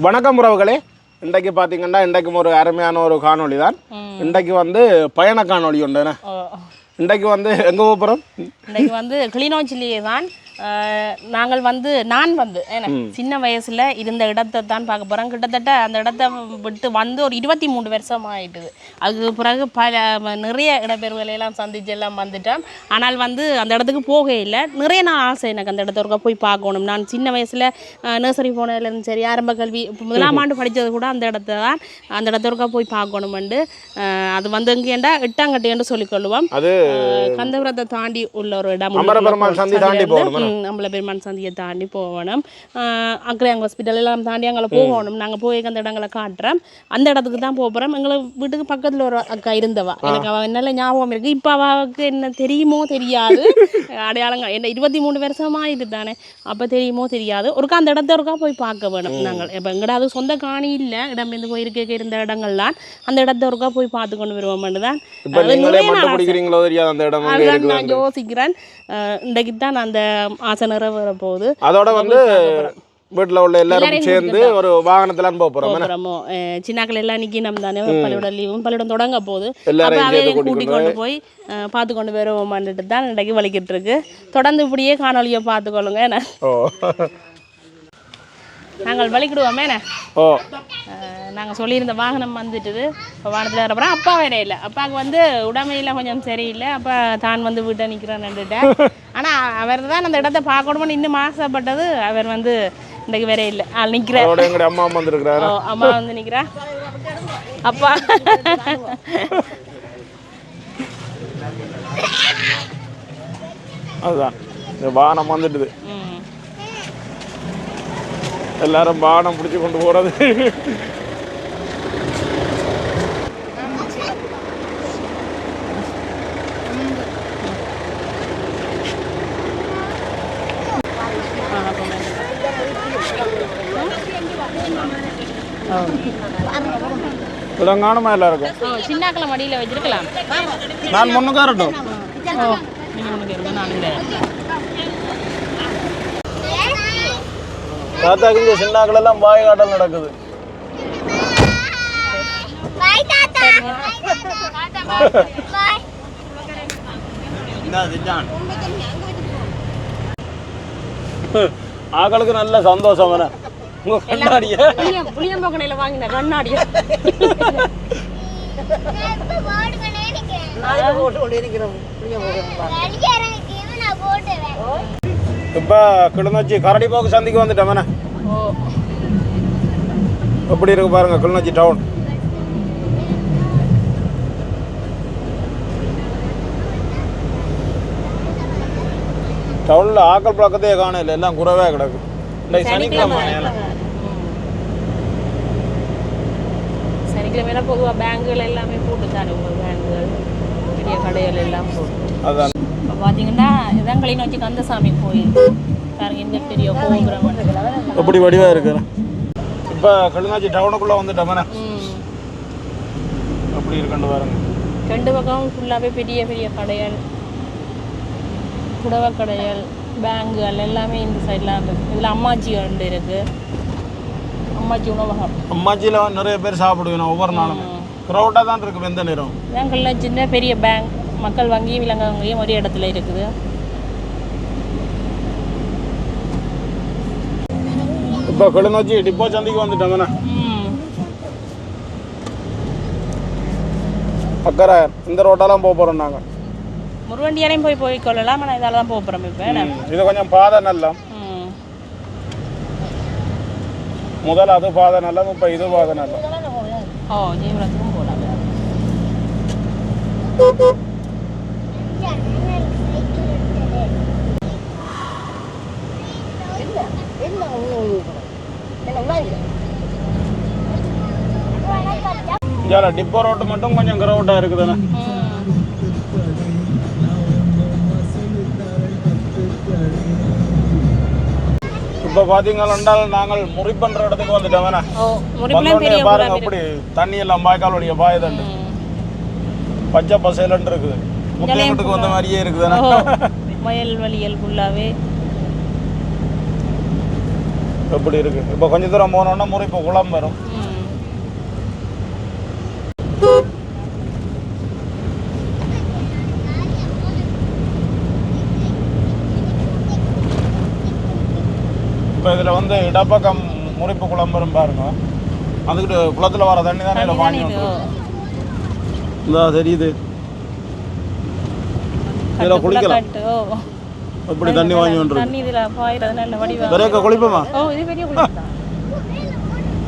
வணக்கம் உறவுகளே. இன்றைக்கு பார்த்தீங்கன்னா இன்றைக்கும் ஒரு அருமையான ஒரு காணொளி தான் இன்றைக்கு வந்து பயண காணொளி உண்டுண்ணே. இன்றைக்கு வந்து எங்கே போகிறோம் இன்னைக்கு வந்து கிளிநொச்சிலேயே தான் நாங்கள் வந்து நான் வந்து என்ன சின்ன வயசுல இருந்த இடத்தை தான் பார்க்க போறோம். கிட்டத்தட்ட அந்த இடத்த விட்டு வந்து ஒரு இருபத்தி மூணு வருஷம் ஆயிட்டுது. அதுக்கு பிறகு பல நிறைய இடப்பெயர்வுகளை எல்லாம் சந்திச்சு எல்லாம் வந்துட்டோம். ஆனால் வந்து அந்த இடத்துக்கு போக இல்லை. நிறைய நாள் ஆசை எனக்கு அந்த இடத்த ஒருக்கா போய் பார்க்கணும். நான் சின்ன வயசுல நர்சரி போனதுலேருந்து சரி ஆரம்ப கல்வி முதலாம் ஆண்டு படித்தது கூட அந்த இடத்த தான் அந்த இடத்த ஒருக்கா போய் பார்க்கணுமெண்டு. அது வந்து எங்கேண்டா எட்டாங்கட்டின்னு சொல்லிக்கொள்ளுவோம். கந்தபுரத்தை தாண்டி உள்ள ஒரு இடம். சந்தி தாண்டி போகணும்? நம்மள பெருமான் சந்தியை தாண்டி போகணும் அக்ரேங் ஹாஸ்பிட்டல் எல்லாம் தாண்டி அங்கே போகணும் நாங்கள் போய் அந்த இடங்களை காட்டுறோம் அந்த இடத்துக்கு தான் போகிறோம் எங்களை வீட்டுக்கு பக்கத்தில் ஒரு அக்கா இருந்தவா எனக்கு அவள் என்னால ஞாபகம் இருக்கு இப்போ அவளுக்கு என்ன தெரியுமோ தெரியாது அடையாளங்கள் என்ன இருபத்தி மூணு வருஷமா இது தானே அப்போ தெரியுமோ தெரியாது ஒருக்கா அந்த இடத்த ஒருக்கா போய் பார்க்க வேணும் நாங்கள் இப்போ எங்கடாவது சொந்த காணி இல்லை இடம் இருந்து போயிருக்க இருந்த இடங்கள்லாம் அந்த இடத்த ஒருக்கா போய் பார்த்து கொண்டு வருவோம்னு தான் இருக்குது நான் யோசிக்கிறேன் இன்றைக்கு தான் அந்த ஆசை நிறைவேற போகுது அதோட வந்து வீட்டில் உள்ள எல்லாரும் சேர்ந்து ஒரு வாகனத்தில் போக போகிறோம் சின்னாக்கள் எல்லாம் நிற்கணும் தானே பள்ளியோட லீவும் பள்ளியோடம் தொடங்க போகுது. அவையும் கூட்டி கொண்டு போய் பார்த்து கொண்டு வருவோமான்ட்டு தான் இன்றைக்கு வலிக்கிட்டு இருக்கு. தொடர்ந்து இப்படியே காணொலியை பார்த்துக்கொள்ளுங்க நாங்கள் வலிக்கிடுவோமே என்ன? ஓ. நாங்கள் சொல்லியிருந்த வாகனம் வந்துட்டுது. இப்போ வாகனத்தில் வரப்போகிறோம் அப்பா வேற இல்லை. அப்பாவுக்கு வந்து உடமையில் கொஞ்சம் சரியில்லை. அப்பா தான் வந்து வீட்டை நிற்கிறேன்னுட்டேன் ஆனால் அவர் தான் அந்த இடத்த பார்க்கணும்னு இன்னும் ஆசைப்பட்டது. அவர் வந்து இன்றைக்கு வேற இல்லை. ஆள் நிற்கிறார் எங்களுடைய அம்மா வந்துருக்கிறாரு? ஓ, அம்மா வந்து நிக்கிறா. அப்பா. அதுதான் வாகனம் வந்துட்டுது. எல்லாரும் வாகனம் பிடிச்சி கொண்டு போகிறது விலங்கானமா எல்லாருக்கும்? ஓ, சின்னாக்களை மடியில் வச்சிருக்கலாம். நான் முன்னுக்காரட்டும் ஓ நீங்கள் ஒன்று கேளுங்க நான் இல்லை தாத்தாக்கு இந்த சின்னாக்கள் எல்லாம் வாய் காட்டல் நடக்குது. ஆக்களுக்கு நல்ல சந்தோஷம் வேணா உங்க கண்ணாடிய? புளியம் புளியம்போக்கனையில் வாங்கின கண்ணாடியா. நான் இப்ப போட்டுக்கொண்டே நிக்கிறேன். இப்ப கிளிநொச்சி கரடி போக்கு சந்திக்கு ஓ. எப்படி இருக்கு பாருங்க கிளிநொச்சி டவுன். டவுன்ல ஆக்கள் பழக்கத்தையே காணல எல்லாம் குறவே கிடக்கு. இன்னைக்கு சனிக்கிழமை சனிக்கிழமையில பொதுவாக பேங்குகள் எல்லாமே போட்டு தானே உங்கள் பேங்குகள் பெரிய கடைகள் எல்லாம் போட்டு. அதான். பார்த்தீங்கன்னா இதான் கிளிநொச்சி கந்தசாமி கோயில். பாருங்க இந்த பெரிய கோபுரம் எப்படி வடிவா இருக்கு? இப்ப கிளிநொச்சி டவுனுக்குள்ள ம். எப்படி இருக்குன்னு பாருங்க. ரெண்டு பக்கம் ஃபுல்லாகவே பெரிய பெரிய கடைகள். புடவை கடைகள் பேங்குகள் எல்லாமே இந்த சைடில் இருக்குது இதில் அம்மாச்சி ஒன்று இருக்குது அம்மாச்சி உணவகம். அம்மாச்சியில நிறைய பேர் சாப்பிடுவேன் ஒவ்வொரு நாளும். க்ரௌடாக தான் இருக்கு எந்த நேரம். பேங்கில் சின்ன பெரிய பேங்க் மக்கள் வங்கியும் விலங்கு வங்கியும் ஒரே இடத்துல இருக்குது. இப்போ கிளிநொச்சி டிப்போ சந்திக்கு ம். அக்கறை இந்த ரோட்டெல்லாம் போக போகிறோம் நாங்கள் முருவண்டியாலையும் போய் போய் கொள்ளலாம் ஆனால் இதால் தான் போகிறோம் இப்போ இது கொஞ்சம் பாதை நல்லம் ம். முதல்ல அது பாதை நல்லம் இப்போ இது பாதை நல்லம் ஓ ஜீவனத்துக்கும் போகலாம். இங்கே டிப்போ ரோட்டு மட்டும் கொஞ்சம் கிரௌட்டாக இருக்குதுண்ணே. இப்போ பார்த்தீங்கன்னா நாங்கள் முறி பண்ணுற இடத்துக்கு வந்துட்டோம் பாருங்க அப்படி தண்ணி எல்லாம் வாய்க்கால் வழிய பாயுதண்டு. பச்சை பசைலன்னு இருக்குது. முக்கியமட்டுக்கு வந்த மாதிரியே இருக்குதுண்ணே. வயல் வழியல் ஃபுல்லாகவே எப்படி இருக்கு? இப்போ கொஞ்ச தூரம் போனோம்னா முறிப்பு குளம் வரும். இப்போ இதில் வந்து இடப்பக்கம் முறிப்பு குளம் வரும் பாருங்க. அதுக்கிட்ட குளத்தில் வர தண்ணி தானே இதில் வந்துரும். இந்தா தெரியுது. இதில் குளிக்கலாம். எப்படி தண்ணி வாங்கி வந்துருக்கு தண்ணி இதுல பாயிறது நல்ல வடிவா பெரிய குளிப்போமா ஓ இது பெரிய குளம் தான்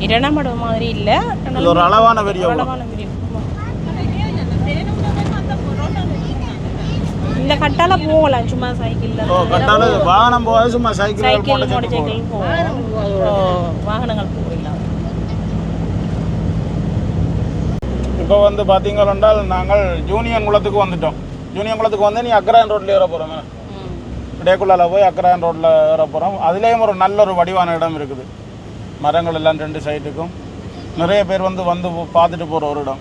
இரணமடு மாதிரி இல்ல. இது ஒரு அளவான பெரிய அளவான பெரிய. இந்த கட்டால போகலாம் சும்மா சைக்கிள்ல. ஓ கட்டால வாகனம் போகாது சும்மா சைக்கிள் சைக்கிள் மோட்டர் சைக்கிள் போகலாம் வாகனங்கள் போகலாம் இப்போ வந்து பார்த்தீங்கள் என்றால் நாங்கள் யூனியன் குளத்துக்கு வந்துட்டோம். யூனியன் குளத்துக்கு வந்து நீ அக்கராயன் ரோட்ல ஏற போகிறோம் ம். இடைக்குள்ளால போய் அக்கராயன் ரோட்டில் ஏற போகிறோம் அதுலேயும் ஒரு நல்ல ஒரு வடிவான இடம் இருக்குது. மரங்கள் எல்லாம் ரெண்டு சைட்டுக்கும் நிறைய பேர் வந்து வந்து பார்த்துட்டு போகிற ஒரு இடம்.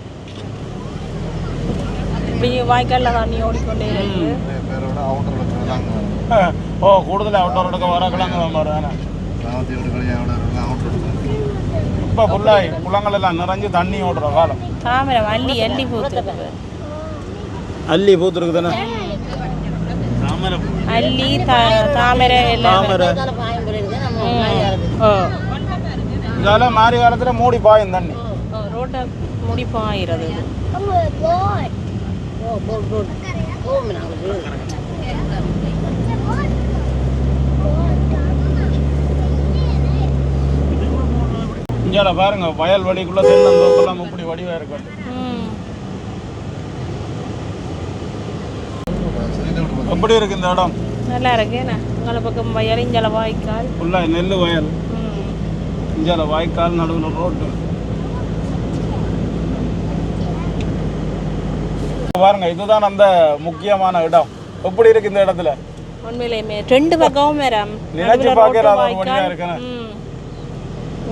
வாய்க்கால்ல தண்ணி ஓடிக்கொண்டே ஓ கூடுதல் அவுட்டோர் எடுக்க வர கிழங்கு இப்போ ஃபுல்லாக குளங்கள் எல்லாம் நிறைஞ்சு தண்ணி ஓடுற காலம். தாமரை அள்ளி அள்ளி பூத்துருக்கு. அள்ளி பூத்துருக்கு தானே தாமரை எல்லாம் இதெல்லாம் மாறி காலத்தில் மூடி பாயும் தண்ணி. ரோட்டை அம்மா போட் இங்கே பாருங்க வயல் வழிக்குள்ள தென்னந்தோப்பெல்லாம் இப்படி வடிவாக இருக்கும் எப்படி இருக்கு இந்த இடம்? நல்லா இருக்கு. என்ன? உங்களை பக்கம் வயல் இஞ்சல வாய்க்கால். ஃபுல்லாக நெல் வயல். இஞ்சால வாய்க்கால் நடுவில் ரோட்டு. பாருங்க இதுதான் அந்த முக்கியமான இடம். எப்படி இருக்கு இந்த இடத்துல? உண்மையிலேயுமே ரெண்டு பக்கமும் வேறாம் நினைச்சு நடுவுல பார்க்கற ரோட்டு ஒரு வழியா வாய்க்கால். இருக்குண்ணே. ம்.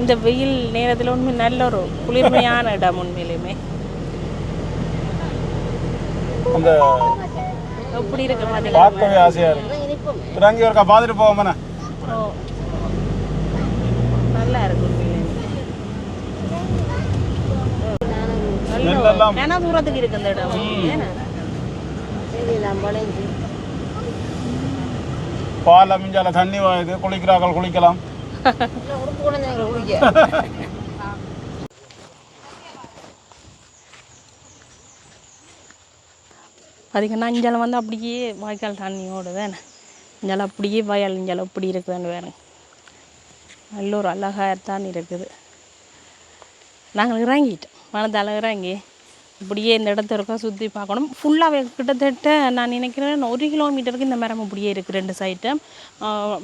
இந்த வெயில் நேரத்தில் உண்மை நல்ல ஒரு குளிர்மையான இடம் உண்மையிலேயுமே. அந்த எப்படி இருக்கு மாதிரி பார்க்கவே ஆசையா இருக்கு. இறங்கி ஒருக்கா பார்த்துட்டு போவோமண்ணே ஓ. நல்லா இருக்கு கன தூரத்துக்கு இருக்கு இந்த இடம். ஏன்னா? பால் மிஞ்சால தண்ணி வாயுது. குளிக்கிறார்கள் குளிக்கலாம். பார்த்தீங்கன்னா இஞ்சால வந்து அப்படியே வாய்க்கால் தண்ணி ஓடுதானே இஞ்சால அப்படியே வயல் இஞ்சால இப்படி இருக்குதுன்னு வேறு நல்ல ஒரு அழகாக தான் இருக்குது. நாங்கள் இறங்கிட்டோம். மனதால் இறங்கி இப்படியே இந்த இடத்த இருக்க சுற்றி பார்க்கணும். ஃபுல்லாகவே கிட்டத்தட்ட நான் நினைக்கிறேன் ஒரு கிலோமீட்டருக்கு இந்த மரம் இப்படியே இருக்குது ரெண்டு சைட்டும்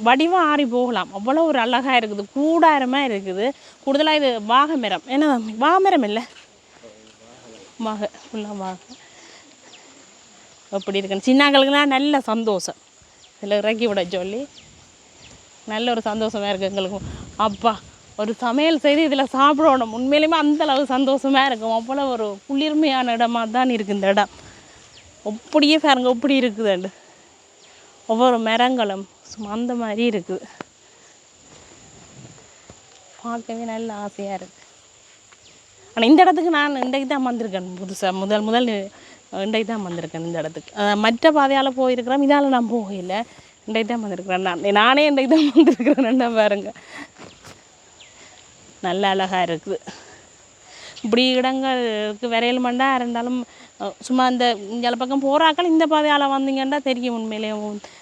வடிவம் ஆறி போகலாம். அவ்வளோ ஒரு அழகாக இருக்குது. கூடாரமாக இருக்குது. கூடுதலாக இது வாகமரம் ஏன்னா வாகமரம் இல்லை? வாக. ஃபுல்லாக வாக. அப்படி இருக்குன்னு சின்னாங்களுக்குலாம் நல்ல சந்தோஷம். இதில் இறக்கி விட சொல்லி நல்ல ஒரு சந்தோஷமாக இருக்குது எங்களுக்கும் அப்பா ஒரு சமையல் செய்து இதில் சாப்பிடணும். உண்மையிலுமே அந்த அளவு சந்தோஷமாக இருக்கும். அவ்வளோ ஒரு குளிர்மையான இடமா தான் இருக்குது இந்த இடம். அப்படியே பாருங்க இப்படி இருக்குதுண்டு. ஒவ்வொரு மரங்களும் சும்மா அந்த மாதிரி இருக்குது பார்க்கவே நல்ல ஆசையாக இருக்குது ஆனால் இந்த இடத்துக்கு நான் இன்றைக்கு தான் வந்திருக்கேன் புதுசாக முதல் முதல் இன்றைக்கு தான் வந்திருக்கேன் இந்த இடத்துக்கு. மற்ற பாதையால் போயிருக்கிறேன் இதால் நான் போகல. இன்றைக்கு தான் வந்திருக்கிறேன் நான். நானே இன்றைக்கு தான் வந்திருக்கிறேன் பாருங்க. நல்ல அழகாக இருக்குது. இப்படி இடங்களுக்கு விரையில் மண்டா இருந்தாலும் சும்மா இந்த இங்கே பக்கம் போகிறாக்கள் இந்த பாதையால் வந்தீங்கன்னா தெரியும் உண்மையிலே.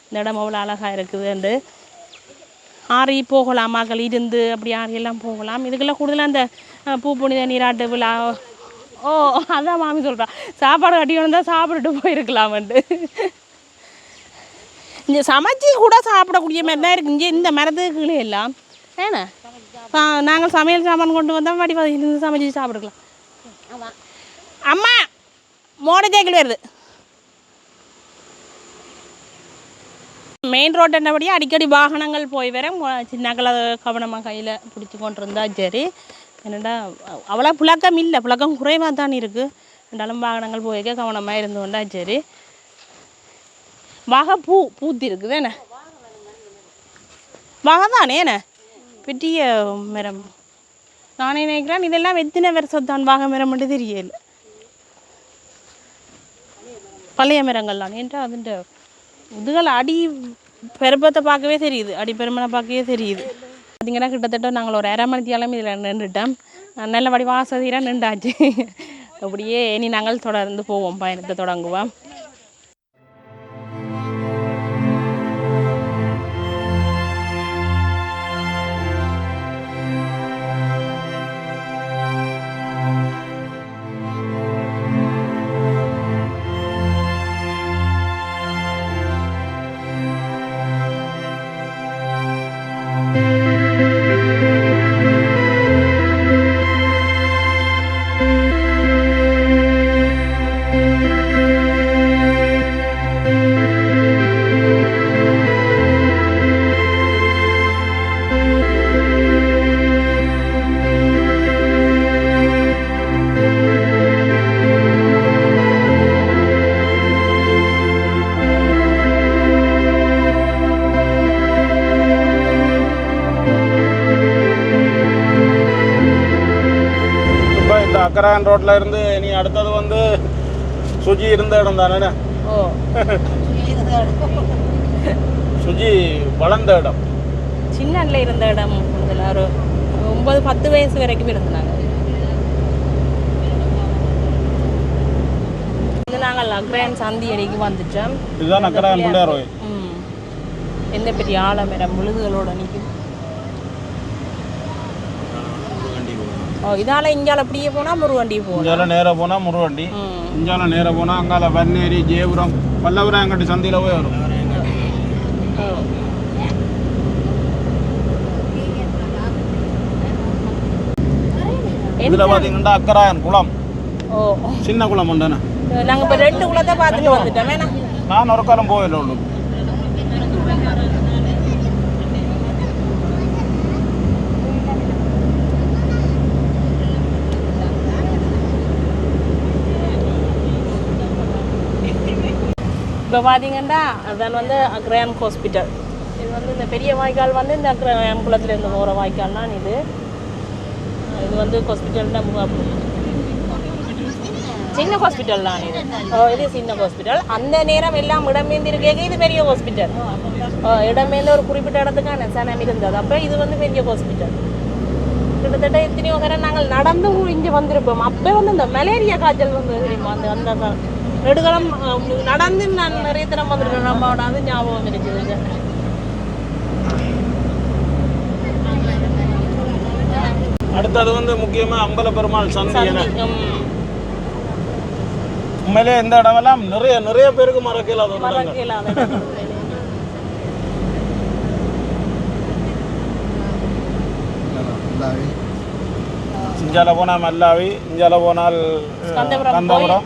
இந்த இடம் அவ்வளோ அழகாக இருக்குதுன்ட்டு ஆறி போகலாம் மகள் இருந்து அப்படி ஆறியெல்லாம் போகலாம். இதுக்கெல்லாம் கூடுதலாக அந்த பூ புனித நீராட்டு விழா ஓ அதான் மாமி சொல்கிறா சாப்பாடு கட்டி வந்தால் சாப்பிட்டுட்டு போயிருக்கலாமன்ட்டு இங்கே சமைச்சு கூட சாப்பிடக்கூடிய மாதிரி தான் இருக்குது இங்கே இந்த மரத்துக்கு கீழே எல்லாம். ஏன்னா? நாங்கள் சமையல் சாமான் கொண்டு வந்தால் வடி இருந்து சமைச்சு சாப்பிட்டுக்கலாம். அம்மா மோட சைக்கிள் வருது. மெயின் ரோட் என்னபடியே? அடிக்கடி வாகனங்கள் போய் வர சின்னக்களை கவனமாக கையில் பிடிச்சி கொண்டு இருந்தா சரி. என்னடா அவ்வளோ புழக்கம் இல்லை புழக்கம் குறைவாக தான் இருக்குது ரெண்டாலும் வாகனங்கள் போய்க்க கவனமாக இருந்தோம்டா சரி. வகை பூ பூத்தி இருக்குது என்ன? வாகை தானே என்ன? பெரிய மரம். நானே நினைக்கிறேன் இதெல்லாம் வெத்தின வருஷத்தான் வாக மரம் மட்டும் தெரியல. பழைய மரங்கள்லாம் ஏன்டா அதுண்ட? இதுகள் அடி பெருப்பத்தை பார்க்கவே தெரியுது அடி பெருமனை பார்க்கவே தெரியுது. பார்த்தீங்கன்னா கிட்டத்தட்ட நாங்கள் ஒரு அரை மணி தேலம் இதில் நின்றுட்டோம். நல்லபடி வாசதியாக நின்றாச்சு. அப்படியே இனி நாங்கள் தொடர்ந்து போவோம் பயணத்தை தொடங்குவோம். அக்கராயன் ரோட்ல இருந்து நீ அடுத்தது வந்து சுஜி இருந்த இடம் தானே சுஜி வளர்ந்த இடம். சின்னல இருந்த இடம் இதில் ஒரு ஒன்பது பத்து வயசு வரைக்கும் இருந்தாங்க. நாங்கள் அக்ரேன் சந்தி அடிக்கு வந்துட்டோம். இதுதான் ம். எந்த பெரிய ஆலமரம் விழுதுகளோட நிற்கும். ஓ இதால இங்கால அப்படியே போனால் முருவண்டி போகணும். இஞ்சால நேராக போனால் முருவண்டி ம். இஞ்சால நேராக போனால் அங்கால வன்னேரி ஜெயபுரம் பல்லவரம் எங்கிட்ட சந்தியில் போய் வரும். இதில் பார்த்தீங்கன்னா அக்கராயன் குளம். சின்ன குளம் உண்டானே நாங்கள் இப்போ ரெண்டு குளத்தை பார்த்துட்டு வந்துட்டோம். நான் ஒரு காலம் போயில உண்டு இப்போ பார்த்தீங்கன்னா அதான் வந்து அக்ரேம் ஹாஸ்பிட்டல். இது வந்து இந்த பெரிய வாய்க்கால் வந்து இந்த அக்ரயான் குளத்துலேருந்து போகிற வாய்க்கால்லாம் இது. இது வந்து ஹாஸ்பிட்டல்னா சின்ன ஹாஸ்பிட்டல் தான் இது. ஓ, இது சின்ன ஹாஸ்பிட்டல். அந்த நேரம் எல்லாம் இடமேந்து இது பெரிய ஹாஸ்பிட்டல். இடமேந்து ஒரு குறிப்பிட்ட இடத்துக்கான சனம் இருந்தது. அப்போ இது வந்து பெரிய ஹாஸ்பிட்டல். கிட்டத்தட்ட எத்தனையோ கரை நாங்கள் நடந்து இங்கே வந்திருப்போம். அப்போ வந்து இந்த மலேரியா காய்ச்சல் வந்து தெரியுமா? அந்த அந்த அஹ், நடந்து நான் நிறைய தினம் வந்திருக்கேன் நம்மளோட அது ஞாபகம் இருக்குது அடுத்தது வந்து முக்கியமாக அம்பல பெருமாள் சந்தி உண்மையிலே இந்த இடமெல்லாம் நிறைய நிறைய பேருக்கு. மறக்க இல்லாத இஞ்சால போனால் மல்லாவி இஞ்சால போனால் கந்தபுரம்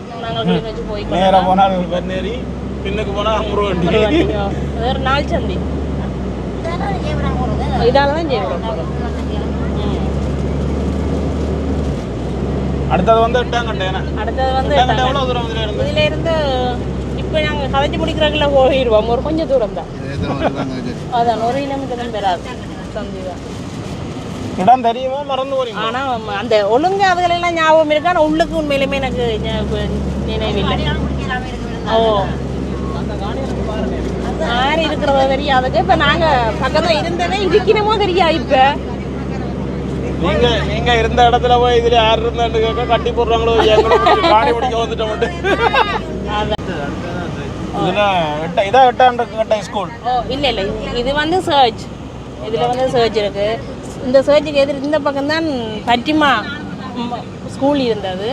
தான் ஜெயபுரம் ம். அடுத்தது வந்து என்ன அடுத்தது வந்து எவ்வளோ தூரம் இதில் இருந்து இதுல இருந்து இப்போ நாங்கள் கதைச்சு முடிக்கிறதுக்குள்ள போயிடுவோம் ஒரு கொஞ்சம் தூரம் தான். அதான் ஒரு கிலோமீட்டர் பெறாது சந்தி தான் இடம் தெரியுமா? மறந்து போறீங்க ஆனா அந்த ஒழுங்கு அதுகளெல்லாம் ஞாபகம் இருக்கு. ஆனா உள்ளுக்கு உண்மையிலுமே எனக்கு நினைவில்லை. ஓ. யார் இருக்கிறத தெரியாதுக்கு இப்ப நாங்க பக்கத்துல இருந்தவே இருக்கணுமோ தெரியா இப்ப? நீங்க நீங்க இருந்த இடத்துல போய் இதுல யார் இருந்தான்னு கேட்க கட்டி போடுறாங்களோ காணி பிடிக்க வந்துட்ட மட்டும் இதான் எட்டாண்டு ஸ்கூல் ஓ இல்ல இல்ல. இது- இது வந்து சர்ச் இதுல வந்து சர்ச் இருக்கு. இந்த சர்ச்சுக்கு எதிர் இந்த பக்கம் தான் பட்டிமா ஸ்கூல் இருந்தது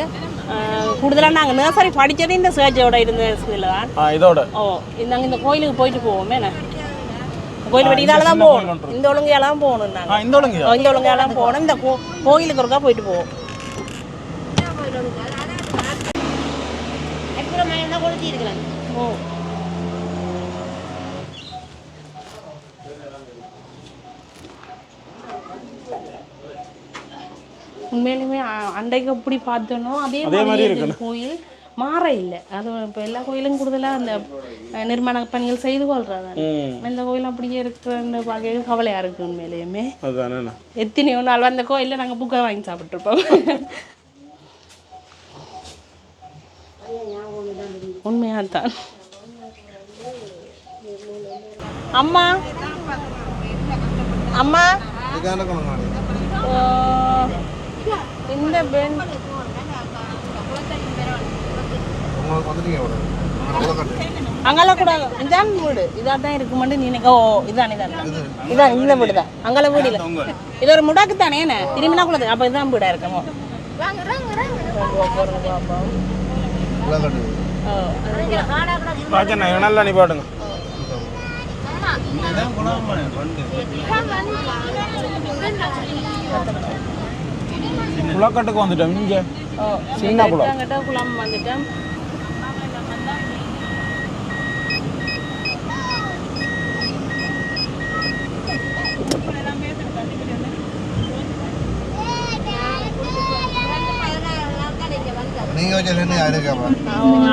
கூடுதலாக நாங்கள் நர்சரி படித்தது இந்த சர்ச்சோட இருந்த ஸ்கூலில் தான். இதோட. ஓ நாங்கள் இந்த கோயிலுக்கு போயிட்டு போவோமே என்ன? கோயில் படி இதால தான் போகணும். இந்த ஒழுங்கையால தான் போகணும் நாங்கள் இந்த ஒழுங்கு இந்த ஒழுங்கையால தான் போகணும். இந்த கோ கோயிலுக்கு ஒருக்கா போயிட்டு போவோம். ஓ. உண்மையிலுமே அன்றைக்கு எப்படி பார்த்தனோ அதே மாதிரி கோயில் மாற இல்லை. அது இப்போ எல்லா கோயிலும் கூடுதலாக அந்த நிர்மாண பணிகள் செய்து கொள்றாங்க. இந்த கோயில் அப்படியே இருக்கிற பார்க்க கவலையாக இருக்கு உண்மையிலேயுமே. எத்தனையோ நாள் வந்த கோயிலில் நாங்கள் புக்கை வாங்கி சாப்பிட்ருப்போம் உண்மையாக தான் அம்மா. அம்மா இந்த கட்டு அங்கெல்லாம் கூட இதான் வீடு. இதாக தான் இருக்குமெண்டு நீ நினைக்க ஓ இதான் இதான். இதான் இந்த வீடு தான் அங்கெல்லாம் வீடு இல்லை. இது ஒரு முடாக்கு தானே என்ன? திரும்பினா கூட அப்போ இதுதான் வீடாக இருக்குமோ? வாங்க வாங்க வாங்க அவ்வளோ கட்டு பாக்கண்ணா நல்லா நீ பாடுங்க குளக்கட்டுக்கு வந்துட்டோம். இங்கே சின்ன குளம் குளம் வந்துட்டோம்.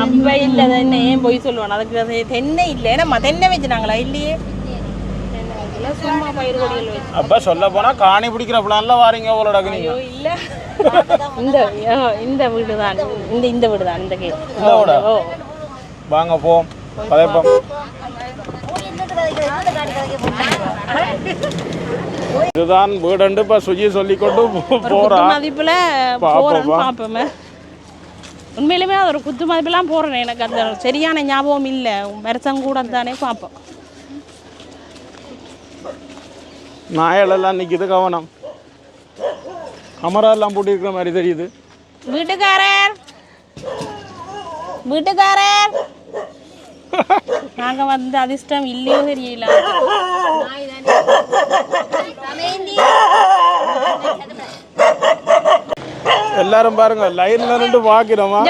அப்ப இல்ல தென்னை. ஏன் போய் சொல்லுவான்? அதுக்கு அது தென்னை இல்லை. ஏன்னா தென்னை வச்சுனாங்களா இல்லையே தென்னை வைக்கல, சும்மா பயிர் கொடிகள் வச்சு அப்போ சொல்ல போனால் காணி பிடிக்கிற பிளான்ல வாரீங்க அவ்வளோட நீங்க இந்த இந்த வீடு தான் இந்த இந்த வீடு தான் இந்த கேட் இந்த வீடா? வாங்க போவோம். கதைப்போம் இதுதான் வீடுண்டு இப்போ சுஜி சொல்லிக்கொண்டு போ- ஒரு போறா. மதிப்புல பாப்போம், போறேன் வா. பார்ப்போமே உண்மையிலுமே அது ஒரு குத்து மதிப்புலாம் போறேன் எனக்கு. அந்த சரியான ஞாபகம் இல்லை. வருஷம் கூட தானே பார்ப்போம் நாயலெல்லாம் நிற்கிது கவனம். கமரா எல்லாம் போட்டிருக்கிற மாதிரி தெரியுது. வீட்டுக்காரர்! வீட்டுக்காரர்! நாங்க வந்து அதிர்ஷ்டம் இல்லையோ தெரியல. எல்லாரும் பாருங்க லைன்ல நின்று பாக்கிறோமா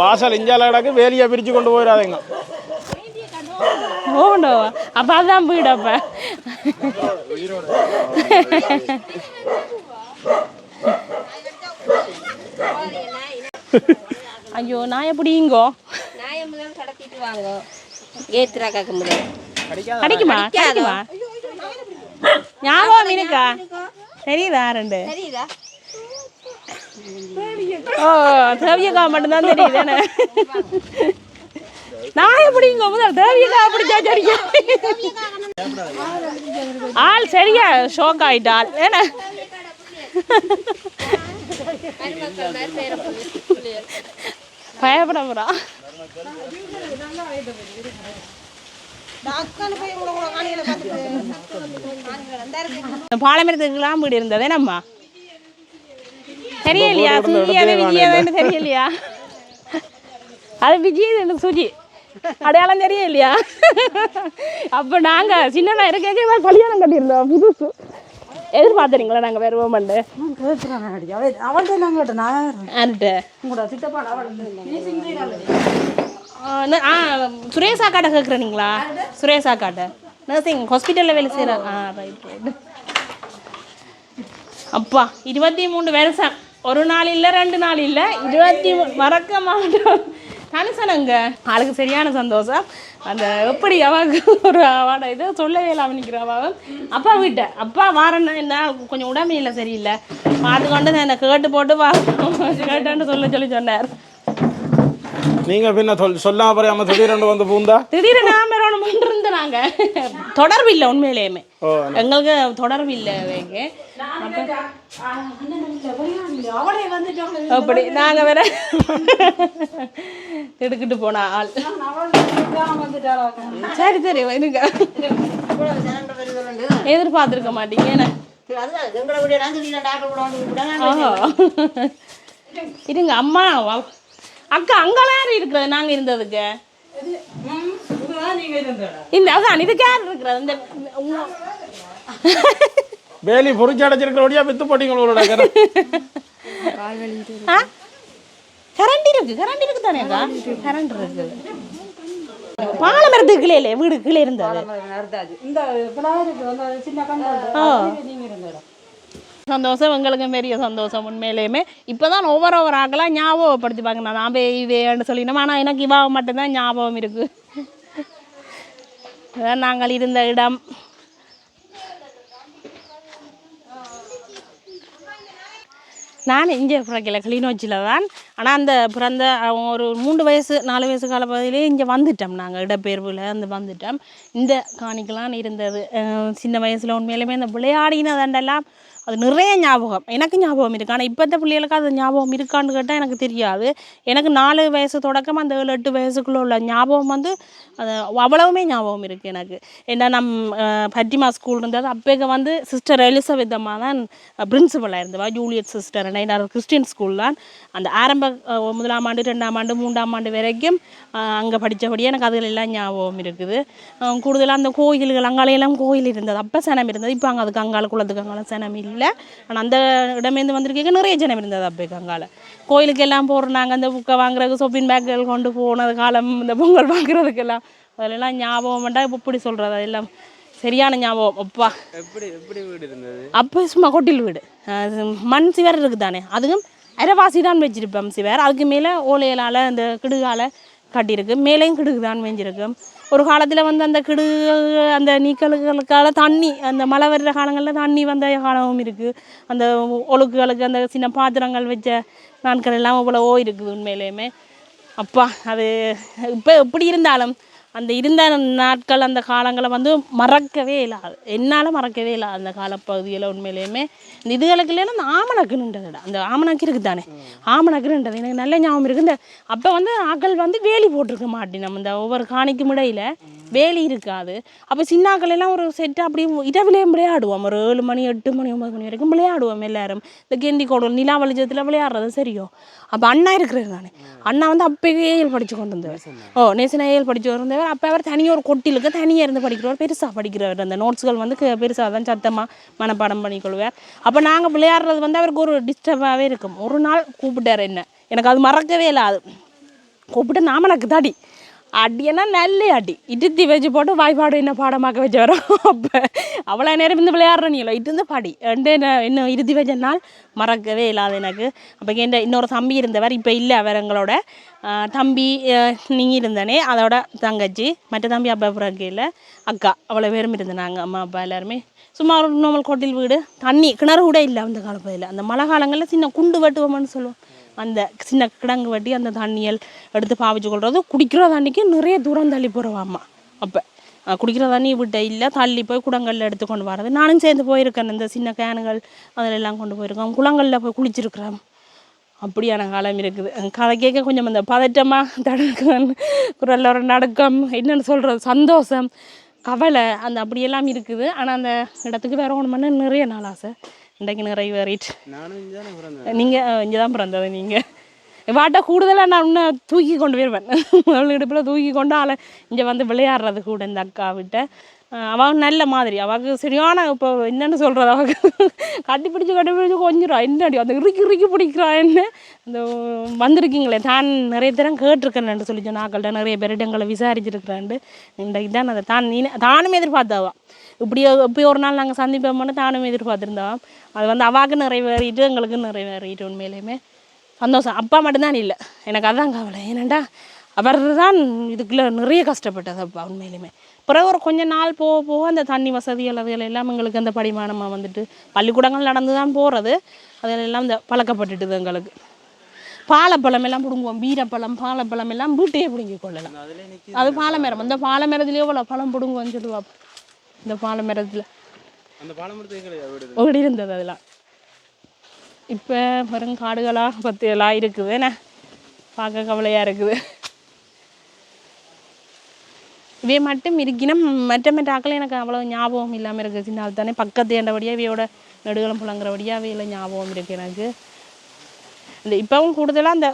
வாசல் இஞ்சால கிடக்கு வேலியை பிரிச்சு கொண்டு போயிடாதீங்க. ஓண்டோ அப்போ அதான் வீடு ஐயோ நான் எப்படி இங்கோ? கிடைக்குமா கிடைக்குமா ஞாபகம் தெரியுதா ரெண்டு? தெரியுதா ஓ தேவியக்கா மட்டும்தான் தெரியுது நான் எப்படிங்க முதல் தேவியக்கா பிடிச்சா சரியா ஆள் சரியா ஷோக் ஆயிட்டாள். ஏன்னா? பயப்பட போறா. பாலமரத்துக்குலாம் வீடு இருந்தது. என்னம்மா? தெரியலையா? சுஜியாவே விஜயாவேன்னு தெரியலையா? அது விஜய் எனக்கு சுஜி. அடையாளம் தெரியலையா? அப்போ நாங்கள் சின்ன இருக்க கல்யாணம் கட்டியிருந்தோம் புதுசு. எதிர்பார்த்துறீங்களா நாங்கள் அவள் ஆ, சுரேஷ் அக்காட்ட கேட்குறீங்களா சுரேஷ் அக்காட்ட. நர்சிங் ஹாஸ்பிட்டலில் வேலை செய்கிறாங்க ஆ ரைட் ரைட் அப்பா இருபத்தி மூணு வருஷம். ஒரு நாள் இல்லை ரெண்டு நாள் இல்லை. இருபத்தி மறக்க மாட்டோம் தனுசனங்க ஆளுக்கு சரியான சந்தோஷம். அந்த எப்படி அவாவுக்கு ஒரு அவாட இதை சொல்லவே இல்லாமல் நிற்கிற அவாவும் அப்பா வீட்டை. அப்பா வாரன்னா என்ன? கொஞ்சம் உடம்பு இல்லை சரியில்லை. பார்த்துக்கொண்டு நான் என்னை கேட்டு போட்டு வா. கேட்டான்னு சொல்ல சொல்லி சொன்னார். நீங்க பின்ன சொல் சொல்லாம பறையாம திடீரென்று வந்து பூந்தா? திடீர்னு இருந்து நாங்க. தொடர்பு இல்லை உண்மையிலேயுமே எங்களுக்கு தொடர்பு இல்லை வைங்க அப்படி நாங்க வேற திடுக்கிட்டு போன ஆள். சரி சரி இருங்க. எதிர்பார்த்துருக்க மாட்டீங்க என்ன. இருங்க அம்மா வா- அக்கா அங்கெல்லாம் யார் இருக்கிறது நாங்க இருந்ததுக்கு. இந்த அதான் இதுக்கு யார் இருக்கிறது? இந்த வேலி பொறிச்சு அடைச்சிருக்கிறபடியா வித்து போட்டீங்க உங்களோட கரண்ட் இருக்கு கரண்ட் இருக்கு தானே அக்கா? கரண்ட் இருக்குது பாலமரத்துக்கு கீழே இல்லை வீடு கீழே இருந்தது. சந்தோஷம் எங்களுக்கும் பெரிய சந்தோஷம் உண்மையிலேயுமே. இப்போ தான் ஒவ்வொரு ஒவ்வொரு ஆக்கெல்லாம் ஞாபகப்படுத்திப்பாங்க நான் நான் போய் இவேன்னு சொல்லினோம் ஆனால் எனக்கு இவாவை மட்டும்தான் ஞாபகம் இருக்குது அதான் நாங்கள் இருந்த இடம். நான் இங்கே பிறக்கல கிளிநொச்சியில் தான். ஆனால் அந்த பிறந்த அவங்க ஒரு மூன்று வயசு நாலு வயசு கால பகுதியிலே இங்கே வந்துட்டோம் நாங்கள். இடப்பெயர்வில் அந்த வந்துட்டோம். இந்த காணிக்கெலாம் இருந்தது. சின்ன வயசில் உண்மையிலுமே இந்த விளையாடினதண்டெல்லாம் அது நிறைய ஞாபகம். எனக்கு ஞாபகம் இருக்குது ஆனால் இப்போத்த பிள்ளைகளுக்கு அது ஞாபகம் இருக்கான்னு கேட்டால் எனக்கு தெரியாது. எனக்கு நாலு வயசு தொடக்கம் அந்த ஏழு எட்டு வயசுக்குள்ள உள்ள ஞாபகம் வந்து அது அவ்வளவுமே ஞாபகம் இருக்குது எனக்கு. ஏன்னா நம் பட்டிமா ஸ்கூல் இருந்தது. அப்போக்கு வந்து சிஸ்டர் எலிசபெத் அம்மா தான் பிரின்சிபலாக இருந்தவா. ஜூலியட் சிஸ்டர் நான் கிறிஸ்டின் ஸ்கூல் தான். அந்த ஆரம்ப முதலாம் ஆண்டு ரெண்டாம் ஆண்டு மூன்றாம் ஆண்டு வரைக்கும் அங்கே படித்தபடியே எனக்கு அதுகள் எல்லாம் ஞாபகம் இருக்குது. கூடுதலாக அந்த கோயில்கள் அங்காலையெல்லாம் கோயில் இருந்தது. அப்போ சனம் இருந்தது. இப்போ அங்கே அதுக்கு அங்கால குளத்துக்கு அங்கால சனம் இல்லை. ஆனால் அந்த இடமேருந்து வந்திருக்கீங்க நிறைய ஜனம் இருந்தது அப்போக்கு அங்கால கோயிலுக்கு எல்லாம் போடுறாங்க அந்த புக்கை வாங்குறதுக்கு சொப்பின் பேக்குகள் கொண்டு போனது காலம் இந்த பொங்கல் வாங்குறதுக்கெல்லாம். அதெல்லாம் ஞாபகம் வேண்டாம் இப்போ இப்படி சொல்கிறது அதெல்லாம் சரியான ஞாபகம். அப்பா. எப்படி எப்படி வீடு இருந்தது? அப்போ சும்மா கொட்டில் வீடு. மண் சிவர் இருக்குது தானே அதுவும் அரைவாசி தான் வச்சிருப்போம் சிவர். அதுக்கு மேலே ஓலையலால் அந்த கிடுகால கட்டியிருக்கு. மேலேயும் கிடுகு தான் வெஞ்சிருக்கு ஒரு காலத்தில் வந்து அந்த கிடுகு அந்த நீக்கலுக்கால தண்ணி அந்த மழை வர்ற காலங்களில் தண்ணி வந்த காலமும் இருக்குது அந்த ஒழுக்குகளுக்கு அந்த சின்ன பாத்திரங்கள் வச்ச நாட்கள் எல்லாம் இவ்வளவோ இருக்குது உண்மையிலேயுமே. அப்பா அது இப்போ எப்படி இருந்தாலும் அந்த இருந்த நாட்கள் அந்த காலங்களை வந்து மறக்கவே இல்லாது என்னால் மறக்கவே இல்லை அந்த காலப்பகுதியில் உண்மையிலேயுமே. இந்த இதுகளுக்கு இல்லைன்னா அந்த ஆமணக்குன்றது அந்த ஆமணக்கு இருக்குது தானே ஆமணக்குன்றது எனக்கு நல்ல ஞாபகம் இருக்குது இந்த அப்போ வந்து ஆக்கள் வந்து வேலி போட்டிருக்க மாட்டினோம் இந்த ஒவ்வொரு காணிக்கும் இடையில வேலி இருக்காது. அப்போ சின்னாக்கள் எல்லாம் ஒரு செட்டு அப்படியே இரவிலேயும் விளையாடுவோம். ஒரு ஏழு மணி எட்டு மணி ஒன்பது மணி வரைக்கும் விளையாடுவோம் எல்லாரும். இந்த கெண்டி கோடல் நிலா வெளிச்சத்தில் விளையாடுறது சரியோ? அப்போ அண்ணா இருக்கிறாரு தானே அண்ணா வந்து அப்பயே ஏஎல் படித்து கொண்டு வந்தவர். ஓ நேசனா ஏஎல் படித்து வந்தவர். அப்போ அவர் தனியாக ஒரு கொட்டிலுக்கு தனியாக இருந்து படிக்கிறவர் பெருசாக படிக்கிறவர். அந்த நோட்ஸ்கள் வந்து பெருசாக தான் சத்தமாக மனப்பாடம் பண்ணிக்கொள்வார் அப்போ நாங்கள் விளையாடுறது வந்து அவருக்கு ஒரு டிஸ்டர்பாகவே இருக்கும். ஒரு நாள் கூப்பிட்டார் என்ன? எனக்கு அது மறக்கவே இல்லை அது. கூப்பிட்டு நாம எனக்கு தாடி. அடியனா நல்ல அடி. இடித்தி வச்சு போட்டு வாய்ப்பாடு என்ன பாடமாக்க வச்சு வரோம். அப்போ அவ்வளோ நேரம் இருந்து விளையாடுற நீல இருந்து பாடி. ரெண்டு என்ன- இன்னும் இறுதி வச்ச நாள் மறக்கவே இல்லாது எனக்கு. அப்போ என் இன்னொரு தம்பி இருந்தவர் இப்போ இல்லை அவர் எங்களோட தம்பி நீங்கள் இருந்தனே அதோட தங்கச்சி மற்ற தம்பி அப்பா பிறகு இல்லை அக்கா அவ்வளோ பேரும் இருந்தாங்க அம்மா அப்பா எல்லாருமே. சும்மா ஒரு நார்மல் கோட்டில் வீடு தண்ணி கிணறு கூட இல்லை அந்த காலப்பகுதியில் அந்த மழை காலங்களில் சின்ன குண்டு வெட்டுவோம்னு சொல்லுவோம். அந்த சின்ன கிடங்கு வெட்டி அந்த தண்ணியல் எடுத்து பாவிச்சு கொள்வது குடிக்கிற தண்ணிக்கு நிறைய தூரம் தள்ளி போகிறவாம்மா அப்போ குடிக்கிற தண்ணி விட்ட இல்லை தள்ளி போய் குடங்களில் எடுத்து கொண்டு வரது நானும் சேர்ந்து போயிருக்கேன் இந்த சின்ன கேனுகள் அதில் எல்லாம் கொண்டு போயிருக்கோம் குளங்களில் போய் குளிச்சிருக்கிறோம் அப்படியான காலம் இருக்குது கதை கேட்க கொஞ்சம் அந்த பதட்டமாக தடுக்கம் குரல்ல ஒரு நடுக்கம் என்னென்னு சொல்கிறது சந்தோஷம் கவலை அந்த அப்படியெல்லாம் இருக்குது ஆனால் அந்த இடத்துக்கு வேற ஒன்று நிறைய நாள் ஆசை இன்றைக்கு நிறைவேறிட்டு நீங்கள் இங்கே தான் பிறந்தது நீங்கள் வாட்டை கூடுதலாக நான் இன்னும் தூக்கி கொண்டு போயிருவேன். அவள் இடுப்பில் தூக்கி கொண்டு ஆளை இங்கே வந்து விளையாடுறது கூட இந்த அக்கா விட்ட அவள் நல்ல மாதிரி. அவளுக்கு சரியான இப்போ என்னென்னு சொல்கிறது அவளுக்கு கட்டி பிடிச்சி கட்டி பிடிச்சி என்னடி அந்த இறுக்கி இறுக்கி பிடிக்கிறா என்ன? இந்த வந்திருக்கீங்களே தான் நிறைய தரம் கேட்டிருக்கேன்னு சொல்லி நாக்கள்கிட்ட நிறைய பேரிடங்களை விசாரிச்சிருக்கிறேன்ட்டு இன்றைக்கு தான் அதை தான் நீ தானும் எதிர்பார்த்தாவா? இப்படி இப்படி ஒரு நாள் நாங்கள் சந்திப்போம்னு தானும் எதிர்பார்த்துருந்தோம் அது வந்து அவாவுக்கு நிறைவேறிட்டு எங்களுக்கு நிறைவேறிட்டு உண்மையிலேயுமே சந்தோஷம். அப்பா மட்டும்தான் இல்லை. எனக்கு அதான் கவலை. ஏனண்டா அவர் தான் இதுக்குள்ள நிறைய கஷ்டப்பட்டது அப்பா உண்மையிலுமே. பிறகு ஒரு கொஞ்ச நாள் போக போக அந்த தண்ணி வசதிகள் அதுகள் எல்லாம் எங்களுக்கு அந்த படிமானமாக வந்துட்டு பள்ளிக்கூடங்கள் நடந்து தான் போகிறது அதில் எல்லாம் இந்த பழக்கப்பட்டுட்டுது எங்களுக்கு. பாலப்பழம் எல்லாம் பிடுங்குவோம். வீரப்பழம் பாலப்பழம் எல்லாம் வீட்டையே பிடுங்கி கொள்ளலாம். அது பாலமரம். அந்த பாலமரத்துலேயே எவ்வளோ பழம் பிடுங்குவோன்னு சொல்லுவா இந்த பாலமரத்தில். ஓடி இருந்தது அதெல்லாம். இப்போ வெறும் காடுகளாக பத்தியெல்லாம் இருக்குது. என்ன? பார்க்க கவலையாக இருக்குது. இவை மட்டும் இருக்கினும் மற்ற மற்ற ஆக்கள் எனக்கு அவ்வளோ ஞாபகம் இல்லாமல் இருக்குது சின்ன தானே பக்கத்து ஏண்டபடியாக இவையோட நெடுகளும் புழங்குறபடியாக அவையில் ஞாபகம் இருக்குது எனக்கு. இந்த இப்போவும் கூடுதலாக அந்த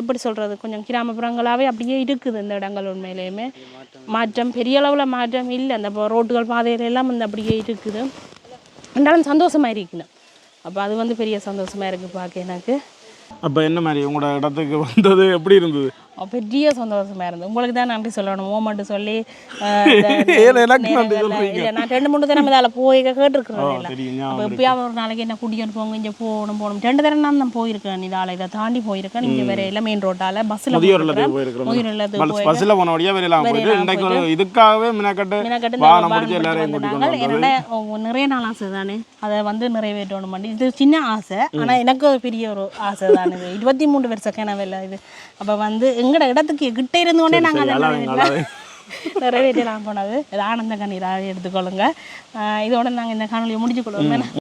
எப்படி சொல்கிறது கொஞ்சம் கிராமப்புறங்களாகவே அப்படியே இருக்குது இந்த இடங்கள் உண்மையிலேயுமே. மாற்றம் பெரிய அளவில் மாற்றம் இல்லை. அந்த இப்போ ரோட்டுகள் பாதையில எல்லாம் வந்து அப்படியே இருக்குது. இருந்தாலும் சந்தோஷமாக இருக்கணும் அப்போ அது வந்து பெரிய சந்தோஷமாக இருக்குது பார்க்க எனக்கு. அப்போ என்ன மாதிரி உங்களோட இடத்துக்கு வந்தது எப்படி இருந்தது? பெரிய சந்தோஷமா இருந்தது உங்களுக்கு தான் நன்றி சொல்லணும். ஓமன்ட்டு சொல்லி நான் ரெண்டு மூணு தடவை இதால போய் கேட்டிருக்கிறேன் அப்போ எப்பயாவது ஒரு நாளைக்கு என்ன கூட்டிகிட்டு போங்க இங்கே போகணும் போகணும். ரெண்டு தடவை நான் தான் போயிருக்கேன். இதால இதை தாண்டி போயிருக்கேன். இங்கே வேற இல்லை மெயின் ரோட்டால பஸ்ஸில் பஸ்ஸில் போன வழியாக வெளியெல்லாம் போயிட்டு இன்றைக்கு ஒரு இதுக்காகவே மினக்கட்டு மினக்கட்டு என்னோட நிறைய நாள் ஆசை தானே. அதை வந்து நிறைவேற்றணும் பண்ணி. இது சின்ன ஆசை. ஆனால் எனக்கு பெரிய ஒரு ஆசை தான். இருபத்தி மூணு வருஷம் கனவில்லை இது. அப்போ வந்து எங்கட இடத்துக்கு கிட்ட இருந்தோடனே நாங்கள் நிறைவேற்றலாம் போனது. இது ஆனந்த கண்ணீராக எடுத்துக்கொள்ளுங்க. இதோட நாங்கள் இந்த காணொலியை முடிச்சு கொள்வோம்.